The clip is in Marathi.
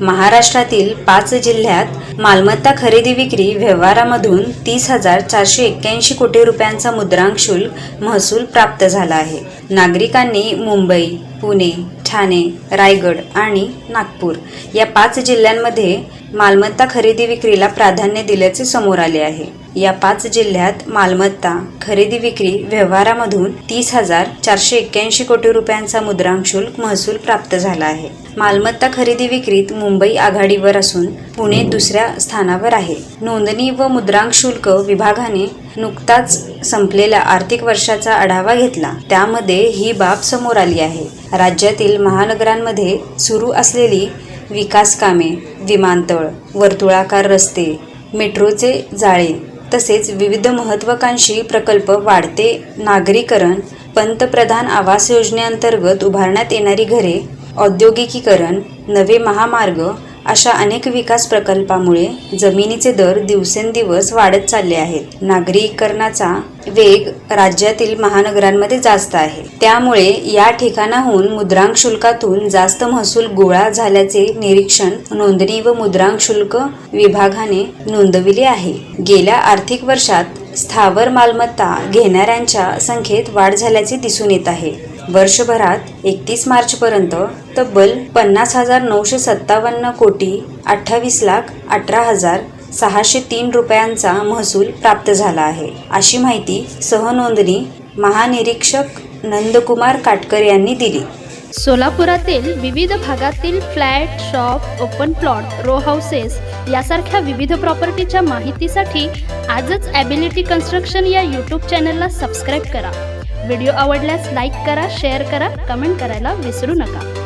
महाराष्ट्रातील पाच जिल्ह्यात मालमत्ता खरेदी विक्री व्यवहारामधून तीस हजार चारशे एक्क्याऐंशी कोटी रुपयांचा मुद्रांक शुल्क महसूल प्राप्त झाला आहे. नागरिकांनी मुंबई पुणे ठाणे रायगड आणि नागपूर या पाच जिल्ह्यांमध्ये मालमत्ता खरेदी विक्रीला प्राधान्य दिल्याचे समोर आले आहे. या पाच जिल्ह्यात मालमत्ता खरेदी विक्री व्यवहारामधून तीस हजार चारशे एक्क्याऐंशी कोटी रुपयांचा मुद्रांक शुल्क महसूल प्राप्त झाला आहे. मालमत्ता खरेदी विक्रीत मुंबई आघाडीवर असून पुणे दुसऱ्या स्थानावर आहे. नोंदणी व मुद्रांक शुल्क विभागाने नुकताच संपलेल्या आर्थिक वर्षाचा आढावा घेतला. त्यामध्ये ही बाब समोर आली आहे. राज्यातील महानगरांमध्ये सुरू असलेली विकास कामे विमानतळ वर्तुळाकार रस्ते मेट्रोचे जाळे तसेच विविध महत्त्वाकांक्षी प्रकल्प वाढते नागरीकरण पंतप्रधान आवास योजनेअंतर्गत उभारण्यात येणारी घरे औद्योगिकीकरण नवे महामार्ग अशा अनेक विकास प्रकल्पामुळे जमिनीचे दर दिवसेंदिवस वाढत चालले आहेत. नागरीकरणाचा वेग राज्यातील महानगरांमध्ये जास्त आहे. त्यामुळे या ठिकाणाहून मुद्रांक शुल्कातून जास्त महसूल गोळा झाल्याचे निरीक्षण नोंदणी व मुद्रांक शुल्क विभागाने नोंदविले आहे. गेल्या आर्थिक वर्षात स्थावर मालमत्ता घेणाऱ्यांच्या संख्येत वाढ झाल्याचे दिसून येत आहे. वर्षभरात एकतीस मार्चपर्यंत तब्बल पन्नास हजार नऊशे सत्तावन्न कोटी अठ्ठावीस लाख अठरा हजार सहाशे तीन रुपयांचा महसूल प्राप्त झाला आहे. अशी माहिती सहनोंदणी महानिरीक्षक नंदकुमार काटकर यांनी दिली. सोलापुरातील विविध भागातील flat shop open plot row houses यासारख्या विविध प्रॉपर्टीच्या माहितीसाठी आजच ॲबिलिटी कन्स्ट्रक्शन या यूट्यूब चॅनलला सबस्क्राईब करा. व्हिडिओ आवडल्यास लाईक करा शेअर करा कमेंट करायला विसरू नका.